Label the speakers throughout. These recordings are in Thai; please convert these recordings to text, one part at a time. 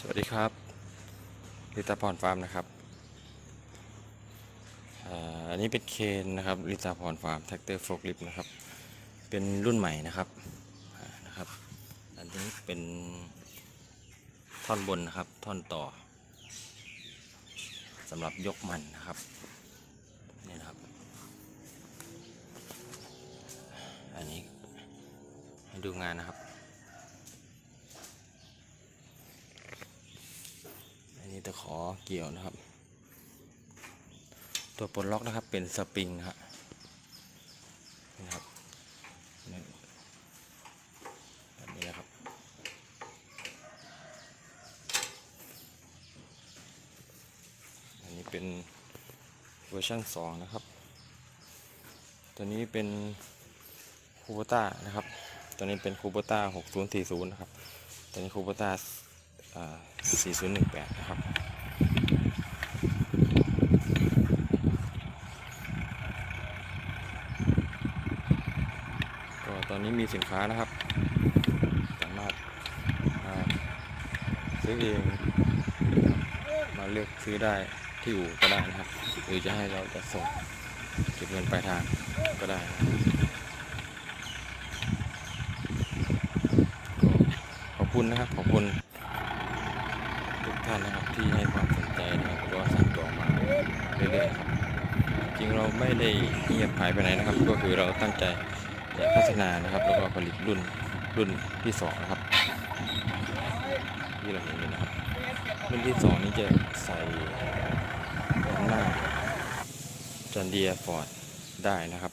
Speaker 1: สวัสดีครับลิตาพรฟาร์มนะครับอันนี้เป็นเคนนะครับลิตาพรฟาร์มแท็กเตอร์โฟกลิฟนะครับ เป็นรุ่นใหม่นะครับนะครับ อันนี้เป็นท่อนบนนะครับท่อนต่อสำหรับยกมันนะครับนี่นะครับ อันนี้ให้ดูงานนะครับ อันนี้ตะขอเกี่ยวนะครับ ตัวปลดล็อกนะครับเป็นสปริงฮะนี่นะครับนี่แบบนี้นะครับ อันนี้เป็นเวอร์ชัน2 นะครับ ตัวนี้เป็นคูโบต้านะครับ ตัวนี้เป็นคูโบต้า6040 นะครับ ตัวนี้คูโบต้า 4018 นะครับก็ตอนนี้มีสินค้านะครับ สามารถซื้อเองมาเลือกซื้อได้ที่อู่ก็ได้นะครับ หรือจะให้เราจะส่งเก็บเงินปลายทางก็ได้ขอบคุณนะครับ ขอบคุณ ท่านนะครับที่ให้ความสนใจนะครับวก็สั่งจองมาเรื่อยๆครับจริงเราไม่ได้เงียบหายไปไหนนะครับ ก็คือเราตั้งใจจะพัฒนานะครับ แล้วก็ผลิตรุ่นรุ่นที่สองนะครับที่เราเห็นอยู่นะครับรุ่นที่สองนี้จะใส่ด้านหน้าจันเดียฟอร์ดได้นะครับ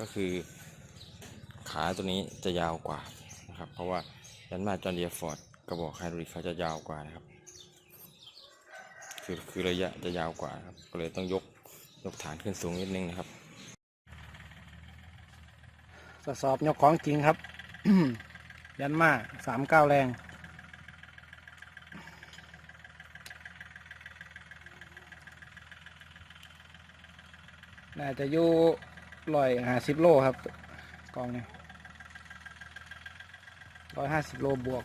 Speaker 1: ก็คือขาตัวนี้จะยาวกว่านะครับ เพราะว่าด้านหน้าจอนเดียฟอร์ดกระบอกไฮดรอลิกเขาจะยาวกว่านะครับ คือคือระยะจะยาวกว่าครับ ก็เลยต้องยกยกฐานขึ้นสูงนิดนึงนะครับ
Speaker 2: ทดสอบยกของจริงครับ ยันมาสามเก้าแรง น่าจะอยู่ร้อยห้าสิบโลครับกองนี้ร้อยห้าสิบโลบวก